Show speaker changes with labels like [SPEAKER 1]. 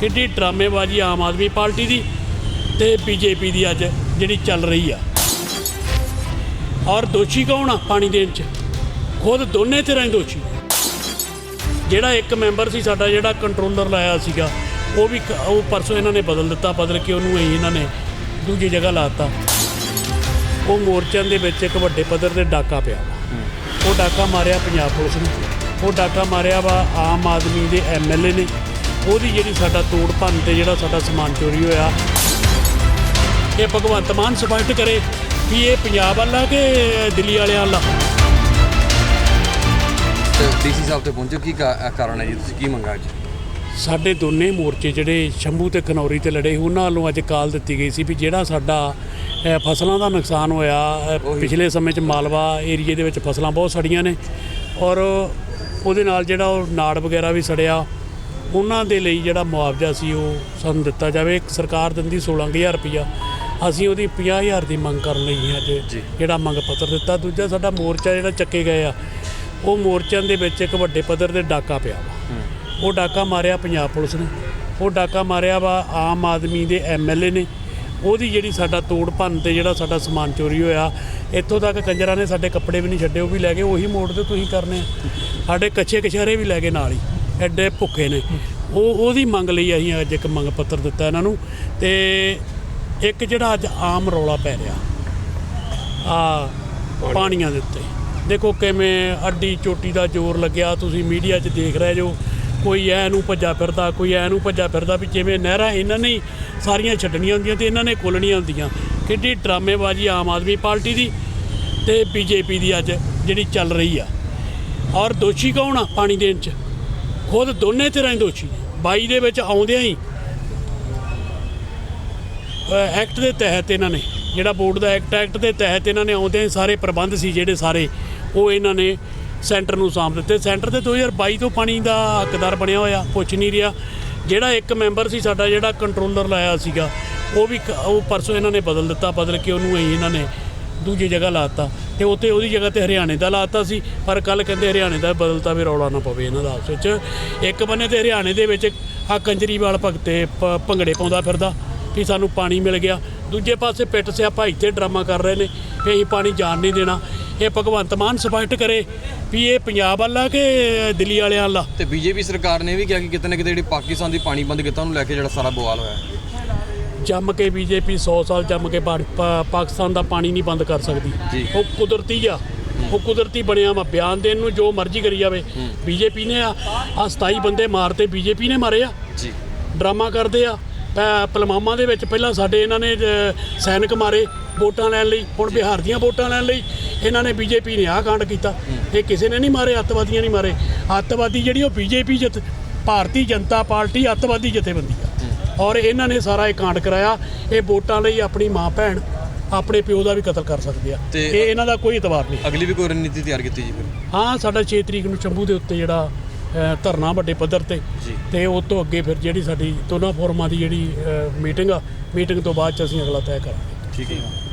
[SPEAKER 1] ਕਿੱਡੀ ਡਰਾਮੇਬਾਜ਼ੀ ਆਮ ਆਦਮੀ ਪਾਰਟੀ ਦੀ ਤੇ ਬੀਜੇਪੀ ਦੀ ਅੱਜ ਜਿਹੜੀ ਚੱਲ ਰਹੀ ਆ। ਔਰ ਦੋਸ਼ੀ ਕੌਣ ਆ ਪਾਣੀ ਦੇਣ ਚ? ਖੁਦ ਦੋਨੇ ਤਰ੍ਹਾਂ ਹੀ ਦੋਸ਼ੀ। ਜਿਹੜਾ ਇੱਕ ਮੈਂਬਰ ਸੀ ਸਾਡਾ ਜਿਹੜਾ ਕੰਟਰੋਲਰ ਲਾਇਆ ਸੀਗਾ, ਉਹ ਵੀ ਕ- ਉਹ ਪਰਸੋਂ ਇਹਨਾਂ ਨੇ ਬਦਲ ਦਿੱਤਾ, ਬਦਲ ਕੇ ਉਹਨੂੰ ਹੀ ਇਹਨਾਂ ਨੇ ਦੂਜੀ ਜਗ੍ਹਾ ਲਾਤਾ ਉਹ ਮੋਰਚਿਆਂ ਦੇ ਵਿੱਚ ਇੱਕ ਵੱਡੇ ਪੱਧਰ ਤੇ ਡਾਕਾ ਪਿਆ ਵਾ। ਉਹ ਡਾਕਾ ਮਾਰਿਆ ਪੰਜਾਬ ਪੁਲਿਸ ਨੇ। ਉਹ ਡਾਕਾ ਮਾਰਿਆ ਵਾ ਆਮ ਆਦਮੀ ਦੇ ਐਮਐਲਏ ਨੇ। ਉਹਦੀ ਜਿਹੜੀ ਸਾਡਾ ਤੋੜ ਭੰਨ ਤੇ ਜਿਹੜਾ ਸਾਡਾ ਸਮਾਨ ਚੋਰੀ ਹੋਇਆ ਇਹ ਭਗਵੰਤ ਮਾਨ ਸਪਸ਼ਟ ਕਰੇ ਵੀ ਇਹ ਪੰਜਾਬ ਵਾਲਾ ਕਿ ਦਿੱਲੀ ਵਾਲਿਆਂ ਵਾਲਾ
[SPEAKER 2] ਡੀਸੀ ਸਾਹਿਬ ਤੇ ਪਹੁੰਚੋ ਕੀ ਕਾ- ਕਾਰਨ ਹੈ ਜੀ? ਤੁਸੀਂ ਕੀ ਮੰਗਾ ਜੀ
[SPEAKER 1] ਸਾਡੇ ਦੋਨੇ ਮੋਰਚੇ ਜਿਹੜੇ ਸ਼ੰਭੂ ਤੇ ਖਨੌਰੀ ਤੇ ਲੜੇ ਉਹਨਾਂ ਵੱਲੋਂ ਅੱਜ ਕਾਲ ਦਿੱਤੀ ਗਈ ਸੀ ਵੀ ਜਿਹੜਾ ਸਾਡਾ ਫਸਲਾਂ ਦਾ ਨੁਕਸਾਨ ਹੋਇਆ। ਪਿਛਲੇ ਸਮੇਂ 'ਚ ਮਾਲਵਾ ਏਰੀਏ ਦੇ ਵਿੱਚ ਫਸਲਾਂ ਬਹੁਤ ਸੜੀਆਂ ਨੇ ਔਰ ਉਹਦੇ ਨਾਲ ਜਿਹੜਾ ਉਹ ਨਾੜ ਵਗੈਰਾ ਵੀ ਸੜਿਆ ਉਹਨਾਂ ਦੇ ਲਈ ਜਿਹੜਾ ਮੁਆਵਜ਼ਾ ਸੀ ਉਹ ਸਾਨੂੰ ਦਿੱਤਾ ਜਾਵੇ। ਇੱਕ ਸਰਕਾਰ ਦਿੰਦੀ 16000 ਰੁਪਇਆ ਅਸੀਂ ਉਹਦੀ 50000 ਦੀ ਮੰਗ ਕਰਨ ਲਈ ਅੱਜ। ਜਿਹੜਾ ਮੰਗ ਪੱਤਰ ਦਿੱਤਾ। ਦੂਜਾ ਸਾਡਾ ਮੋਰਚਾ ਜਿਹੜਾ ਚੱਕੇ ਗਏ ਆ ਉਹ ਮੋਰਚਿਆਂ ਦੇ ਵਿੱਚ ਇੱਕ ਵੱਡੇ ਪੱਧਰ ਤੇ ਡਾਕਾ ਪਿਆ ਵਾ। ਉਹ ਡਾਕਾ ਮਾਰਿਆ ਪੰਜਾਬ ਪੁਲਿਸ ਨੇ। ਉਹ ਡਾਕਾ ਮਾਰਿਆ ਵਾ ਆਮ ਆਦਮੀ ਦੇ ਐਮਐਲਏ ਨੇ। ਉਹਦੀ ਜਿਹੜੀ ਸਾਡਾ ਤੋੜ ਭੰਨ ਤੇ ਜਿਹੜਾ ਸਾਡਾ ਸਮਾਨ ਚੋਰੀ ਹੋਇਆ ਇੱਥੋਂ ਤੱਕ ਕੰਜਰਾਂ ਨੇ ਸਾਡੇ ਕੱਪੜੇ ਵੀ ਨਹੀਂ ਛੱਡੇ ਉਹ ਵੀ ਲੈ ਗਏ। ਉਹੀ ਮੋੜ ਤੇ ਤੁਸੀਂ ਕਰਨੇ ਸਾਡੇ ਕੱਚੇ ਕਛਹਿਰੇ ਵੀ ਲੈ ਗਏ ਨਾਲ ਹੀ। ਐਡੇ ਭੁੱਖੇ ਨੇ। ਉਹ ਉਹਦੀ ਮੰਗ ਲਈ ਅਸੀਂ ਅੱਜ ਇੱਕ ਮੰਗ ਪੱਤਰ ਦਿੱਤਾ ਇਹਨਾਂ ਨੂੰ ਤੇ ਇੱਕ ਜਿਹੜਾ ਅੱਜ ਆਮ ਰੌਲਾ ਪੈ ਰਿਹਾ ਆ ਪਾਣੀਆਂ ਦੇ ਉੱਤੇ। ਦੇਖੋ ਕਿਵੇਂ ਅੱਡੀ ਚੋਟੀ ਦਾ ਜ਼ੋਰ ਲੱਗਿਆ ਤੁਸੀਂ ਮੀਡੀਆ 'ਚ ਦੇਖ ਰਹੇ ਜੋ ਕੋਈ ਐ ਨੂੰ ਭੱਜਾ ਫਿਰਦਾ ਕੋਈ ਐ ਨੂੰ ਭੱਜਾ ਫਿਰਦਾ ਵੀ ਜਿਵੇਂ ਨਹਿਰਾਂ ਇਹਨਾਂ ਨੇ ਸਾਰੀਆਂ ਛੱਡਣੀਆਂ ਹੁੰਦੀਆਂ ਤੇ ਇਹਨਾਂ ਨੇ ਖੋਲਣੀਆਂ ਹੁੰਦੀਆਂ। ਕਿੱਡੀ ਡਰਾਮੇਬਾਜ਼ੀ ਆਮ ਆਦਮੀ ਪਾਰਟੀ ਦੀ ਤੇ ਬੀਜੇਪੀ ਦੀ ਅੱਜ ਜਿਹੜੀ ਚੱਲ ਰਹੀ ਆ। ਔਰ ਦੋਸ਼ੀ ਕੌਣ ਆ ਪਾਣੀ ਦੇਣ ਚ? ਖੁਦ ਦੋਨੇ ਧਿਰਾਂ ਹੀ ਦੋਸ਼ੀ ਨੇ। 22 ਦੇ ਵਿੱਚ ਆਉਂਦਿਆਂ ਹੀ ਐਕਟ ਦੇ ਤਹਿਤ ਇਹਨਾਂ ਨੇ, ਜਿਹੜਾ ਬੋਰਡ ਦਾ ਐਕਟ ਐਕਟ ਦੇ ਤਹਿਤ ਇਹਨਾਂ ਨੇ ਆਉਂਦੇ ਹੀ ਸਾਰੇ ਪ੍ਰਬੰਧ ਸੀ ਜਿਹੜੇ ਸਾਰੇ, ਉਹ ਇਹਨਾਂ ਨੇ ਸੈਂਟਰ ਨੂੰ ਸਾਂਭ ਦਿੱਤੇ। ਸੈਂਟਰ ਤੇ 2022 ਤੋਂ ਪਾਣੀ ਦਾ ਹੱਕਦਾਰ ਬਣਿਆ ਹੋਇਆ, ਪੁੱਛ ਨਹੀਂ ਰਿਹਾ। ਜਿਹੜਾ ਇੱਕ ਮੈਂਬਰ ਸੀ ਸਾਡਾ, ਜਿਹੜਾ ਕੰਟਰੋਲਰ ਲਾਇਆ ਸੀਗਾ, ਉਹ ਵੀ ਕ- ਉਹ ਪਰਸੋਂ ਇਹਨਾਂ ਨੇ ਬਦਲ ਦਿੱਤਾ, ਬਦਲ ਕੇ ਉਹਨੂੰ ਹੀ ਇਹਨਾਂ ਨੇ ਦੂਜੀ ਜਗ੍ਹਾ ਲਾਤਾ ਤੇ ਉੱਥੇ ਉਹਦੀ ਜਗ੍ਹਾ ਤੇ ਹਰਿਆਣੇ ਦਾ ਲਾਤਾ ਸੀ, ਪਰ ਕੱਲ ਕਹਿੰਦੇ ਹਰਿਆਣੇ ਦਾ ਬਦਲਤਾ ਵੀ ਰੌਲਾ ਨਾ ਪਵੇ ਇਹਨਾਂ ਦਾ ਆਪਸ ਵਿੱਚ। ਇੱਕ ਬੰਨੇ ਤੇ ਹਰਿਆਣੇ ਦੇ ਵਿੱਚ ਆ ਕੰਜਰੀਵਾਲ ਭਗਤੇ ਪ- ਭੰਗੜੇ ਪਾਉਂਦਾ ਫਿਰਦਾ ਕਿ ਸਾਨੂੰ ਪਾਣੀ ਮਿਲ ਗਿਆ। ਦੂਜੇ ਪਾਸੇ ਪਿੱਟ ਸਿਆਪਾ ਇੱਥੇ ਡਰਾਮਾ ਕਰ ਰਹੇ ਨੇ ਕਿ ਅਸੀਂ ਪਾਣੀ ਜਾਣ ਨਹੀਂ ਦੇਣਾ। ਇਹ ਭਗਵੰਤ ਮਾਨ ਸਪਸ਼ਟ ਕਰੇ ਵੀ ਇਹ ਪੰਜਾਬ ਵਾਲਾ ਕਿ ਦਿੱਲੀ ਵਾਲਿਆਂ ਵਾਲਾ?
[SPEAKER 2] ਤੇ ਬੀਜੇਪੀ ਸਰਕਾਰ ਨੇ ਵੀ ਕਿਹਾ ਕਿ ਕਿਤੇ ਨਾ ਕਿਤੇ ਜਿਹੜੀ ਪਾਕਿਸਤਾਨ ਦੀ ਪਾਣੀ ਬੰਦ ਕੀਤਾ, ਉਹਨੂੰ ਲੈ ਕੇ ਜਿਹੜਾ ਸਾਰਾ ਬਵਾਲ ਹੋਇਆ।
[SPEAKER 1] ਜੰਮ ਕੇ ਬੀਜੇਪੀ 100 ਸਾਲ ਜੰਮ ਕੇ ਪਾਕਿਸਤਾਨ ਦਾ ਪਾਣੀ ਨਹੀਂ ਬੰਦ ਕਰ ਸਕਦੀ। ਉਹ ਕੁਦਰਤੀ ਆ। ਉਹ ਕੁਦਰਤੀ ਬਣਿਆ ਵਾ। ਬਿਆਨ ਦੇਣ ਨੂੰ ਜੋ ਮਰਜ਼ੀ ਕਰੀ ਜਾਵੇ। ਬੀਜੇਪੀ ਨੇ ਆ ਆ 27 ਬੰਦੇ ਮਾਰਤੇ। ਬੀਜੇਪੀ ਨੇ ਮਾਰੇ ਆ।
[SPEAKER 2] ਜੀ।
[SPEAKER 1] ਡਰਾਮਾ ਕਰਦੇ ਆ। ਪਲਮਾਮਾ ਦੇ ਵਿੱਚ ਪਹਿਲਾਂ ਸਾਡੇ ਇਹਨਾਂ ਨੇ ਸੈਨਿਕ ਮਾਰੇ ਵੋਟਾਂ ਲੈਣ ਲਈ। ਹੁਣ ਬਿਹਾਰ ਦੀਆਂ ਵੋਟਾਂ ਲੈਣ ਲਈ ਇਹਨਾਂ ਨੇ ਬੀਜੇਪੀ ਨੇ ਆਹ ਕਾਂਡ ਕੀਤਾ। ਇਹ ਕਿਸੇ ਨੇ ਨਹੀਂ ਮਾਰੇ ਅੱਤਵਾਦੀਆਂ ਨਹੀਂ ਮਾਰੇ। ਅੱਤਵਾਦੀ ਜਿਹੜੀ ਉਹ ਬੀਜੇਪੀ ਜਤ ਭਾਰਤੀ ਜਨਤਾ ਪਾਰਟੀ ਅੱਤਵਾਦੀ ਜਥੇਬੰਦੀ ਆ। ਔਰ ਇਹਨਾਂ ਨੇ ਸਾਰਾ ਇਹ ਕਾਂਡ ਕਰਾਇਆ। ਇਹ ਵੋਟਾਂ ਲਈ ਆਪਣੀ ਮਾਂ ਭੈਣ ਆਪਣੇ ਪਿਓ ਦਾ ਵੀ ਕਤਲ ਕਰ ਸਕਦੇ ਆ।
[SPEAKER 2] ਤੇ-
[SPEAKER 1] ਇਹ ਇਹਨਾਂ ਦਾ ਕੋਈ ਇਤਬਾਰ ਨਹੀਂ।
[SPEAKER 2] ਅਗਲੀ ਵੀ ਕੋਈ ਰਣਨੀਤੀ ਤਿਆਰ ਕੀਤੀ ਜੀ ਫਿਰ?
[SPEAKER 1] ਹਾਂ ਸਾਡਾ 6 ਤਰੀਕ ਨੂੰ ਚੰਬੂ ਦੇ ਉੱਤੇ ਜਿਹੜਾ ਧਰਨਾ ਵੱਡੇ ਪੱਧਰ ਤੇ। ਤੇ ਉਸ ਤੋਂ ਅੱਗੇ ਫਿਰ ਜਿਹੜੀ ਸਾਡੀ ਦੋਨਾਂ ਫੋਰਮਾਂ ਦੀ ਜਿਹੜੀ ਮੀਟਿੰਗ ਆ ਮੀਟਿੰਗ ਤੋਂ ਬਾਅਦ ਚ ਅਸੀਂ ਅਗਲਾ ਤੈਅ ਕਰਾਂਗੇ।
[SPEAKER 2] ਠੀਕ ਹੈ ਜੀ।